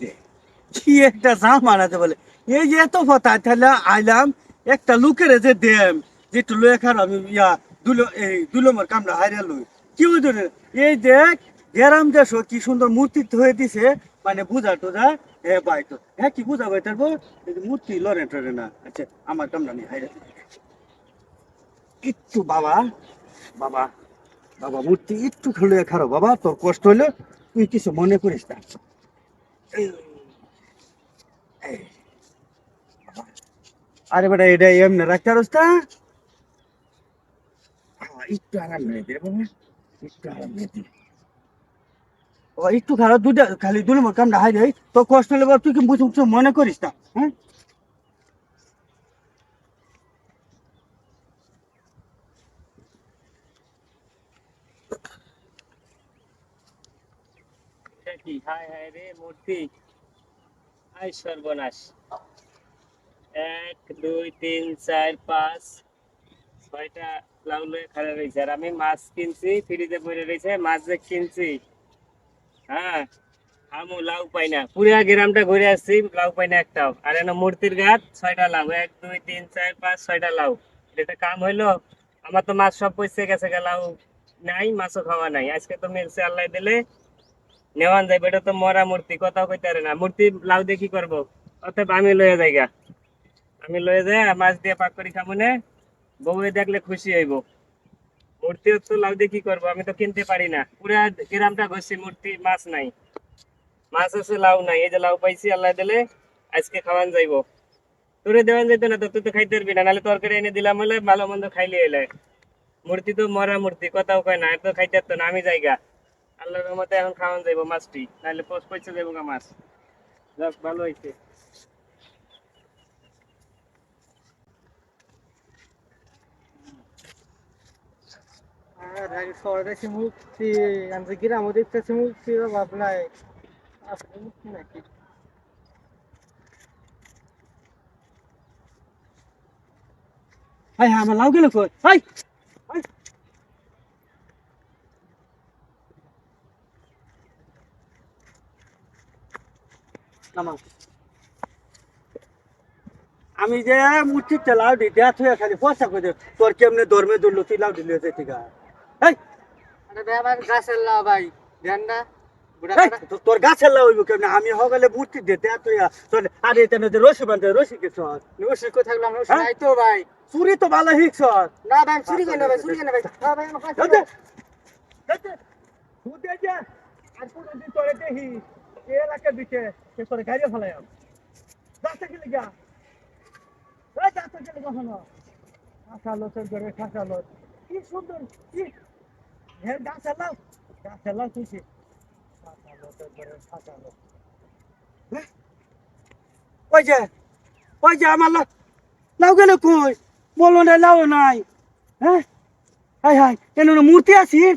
যে, কি একটা মারাতে বলে। এই যে এত তাহলে আইলাম একটা যে দেম যেটু লয়ে খার আমি ইয়া, দুলো, এই কামড়া হাইরা লই। কি এই দেখ, গেরাম দেশ কি সুন্দর মূর্তি হয়ে দিছে মানে বুঝা টুজা তো হ্যাঁ কি বুঝা বাই তারপর? মূর্তি লড়ে টরে না আচ্ছা আমার কামড়া নিয়ে হাইরা একটু বাবা বাবা বাবা, মূর্তি একটু খেলে খারো বাবা, তোর কষ্ট হইল তুই কিছু মনে করিস না। আরে বেটা এটা এমনি রাখতে না হ্যাঁ, একটু আরাম মেরে দে একটু আরাম মেরে দে। একটু খারাপ দুটা খালি দুলে মোর কামটা হাই রে তো কষ্ট লেবার তুই কি বুঝে মনে করিস না হ্যাঁ? এটা কি হায় হায় রে মূর্তি। আই সর্বনাশ। এক, দুই, তিন, চার, পাঁচ। ছয়টা খাড়া রয়েছে। আর আমি মাছ কিনছি, ফ্রিজে পড়ে রয়েছে, মাছ যে কিনছি। হ্যাঁ আমু লাউ পাই না। গ্রামটা ঘুরে আসছি, লাউ পাই না একটাও। আর এনে মূর্তির গাছ, ছয়টা লাউ। এক, দুই, তিন, চার, পাঁচ, ছয়টা লাউ। এটা কাম হইল। আমার তো মাছ সব পয়সা গেছে লাউ নাই, মাছও খাওয়া নাই। আজকে তো মিলছে আল্লাহ দিলে। নেওয়ান যাইবে, এটা তো মরা মূর্তি, কথাও কইতে পারে না। মূর্তি লাউ দিয়ে কি করব? অতএব আমি লয়ে যাই গা। আমি লয়ে যাই মাছ দিয়ে পাক করি খামুনে বউয়ে দেখলে খুশি হইব। মূর্তি তো লাউ দিয়ে কি করব? আমি তো কিনতে পারি না। পুরা গ্রামটা ঘষছি, মূর্তি, মাছ নাই। মাছ আছে, লাউ নাই। এই যে লাউ পাইছি, আল্লাহ দিলে আজকে খাওয়ান যাইব। তোরে দেওয়ান যাইতো না তো, তুই তো খাইতে পারবি না। নাহলে তরকারি এনে দিলাম হলে ভালো মন্দ খাইলে এলে। মূর্তি তো মরা মূর্তি, কথাও কয় না এত খাইতে না, আমি যাইগা। আল্লাহর রহমতে এখন খাওয়ান যাইব মাছটি, নাহলে পোষ পয়সা যাইব গা মাছ। যাক, ভালো হইছে। শহরে মুক্তি আমার লাউ গেল কই হাই হাই। নামাও। আমি যে মূর্তিতে লাউ দি দেখ হয়ে খালি পয়সা দে। তোর কেমনে ধর্মে ধরলো তুই লাউ দিলে ঠিক। আছে এই আরে ভাই আমার গাছের লাউ ভাই ধ্যান না বুড়া এই, তো- তোর গাছের লাউ হইব কেমনে? আমি হগালে মূর্তি দে দেখ তুই তোর আরে এখানে যে রসি বান্ধে রসি? নাই তো ভাই। চুরি তো ভালো হিকছ না ভাই চুরি করি না ভাই চুরি করি না ভাই না। আমার কাছে যাতে যাতে সে তোরে গাড়ি ফেলাই যাতে কি এই যাতে কি লাগা হলো খাসালো তোর ঘরে খাসালো কি সুন্দর, কি? হে গাছ লাও গাছ লাও তুই কি খাসালো তোর ঘরে খাসালো হ্যাঁ? ওই যে ওই যে আমার লাউ গেল কই? বলো না, লাউ নাই। হ্যাঁ? হাই হাই কেন মূর্তি আছিস